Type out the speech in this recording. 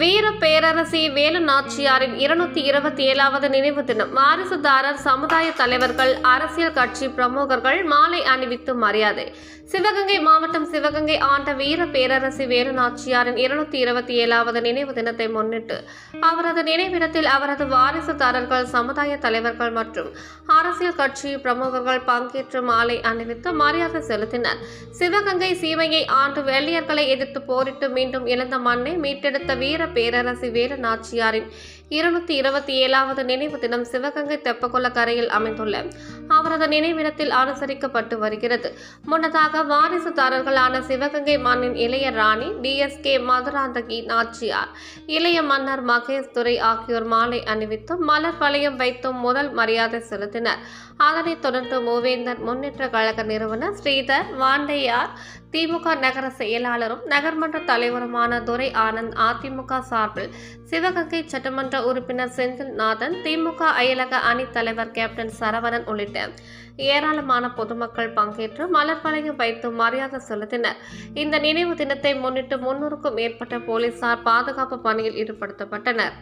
வீர பேரரசி வேலு நாச்சியாரின் இருநூத்தி இருபத்தி ஏழாவது நினைவு தினம். வாரிசுதாரர் சமுதாய தலைவர்கள் அரசியல் கட்சி பிரமுகர்கள் மாலை அணிவித்து மரியாதை. சிவகங்கை மாவட்டம் சிவகங்கை ஆண்ட வீர பேரரசி வேலு நாச்சியாரின் இருநூத்தி இருபத்தி ஏழாவது நினைவு தினத்தை முன்னிட்டு அவரது நினைவிடத்தில் அவரது வாரிசுதாரர்கள் சமுதாய தலைவர்கள் மற்றும் அரசியல் கட்சி பிரமுகர்கள் பங்கேற்று மாலை அணிவித்து மரியாதை செலுத்தினர். சிவகங்கை சீமையை ஆண்டு வெள்ளியர்களை எதிர்த்து போரிட்டு மீண்டும் இழந்த மண்ணை மீட்டெடுத்த வீர பேரரசி வீர நாச்சியாரின் இருநூத்தி இருபத்தி ஏழாவது நினைவு தினம் சிவகங்கை தெப்பக்குள கரையில் அமைந்துள்ள அவரது நினைவிடத்தில் அனுசரிக்கப்பட்டு வருகிறது. முன்னதாக வாரிசுதாரர்களான சிவகங்கை மண்ணின் இளைய ராணி டிஎஸ்கே மதுராந்தகி நாச்சியார் இளைய மன்னர் மகேஷ் துரை ஆகியோர் மாலை அணிவித்து மலர் வளையம் வைத்தும் முதல் மரியாதை செலுத்தினர். அதனைத் தொடர்ந்து மூவேந்தர் முன்னேற்ற கழக நிறுவனர் ஸ்ரீதர் வாண்டையார் திமுக நகர செயலாளரும் நகர்மன்ற தலைவருமான துரை ஆனந்த் அதிமுக சார்பில் சிவகங்கை சட்டமன்ற உறுப்பினர் செந்தில்நாதன் திமுக அயலக அணி தலைவர் கேப்டன் சரவணன் உள்ளிட்ட ஏராளமான பொதுமக்கள் பங்கேற்று மலர் வளையம் வைத்து மரியாதை செலுத்தினர். இந்த நினைவு தினத்தை முன்னிட்டு முன்னூறுக்கும் மேற்பட்ட போலீசார் பாதுகாப்பு பணியில் ஈடுபடுத்தப்பட்டனர்.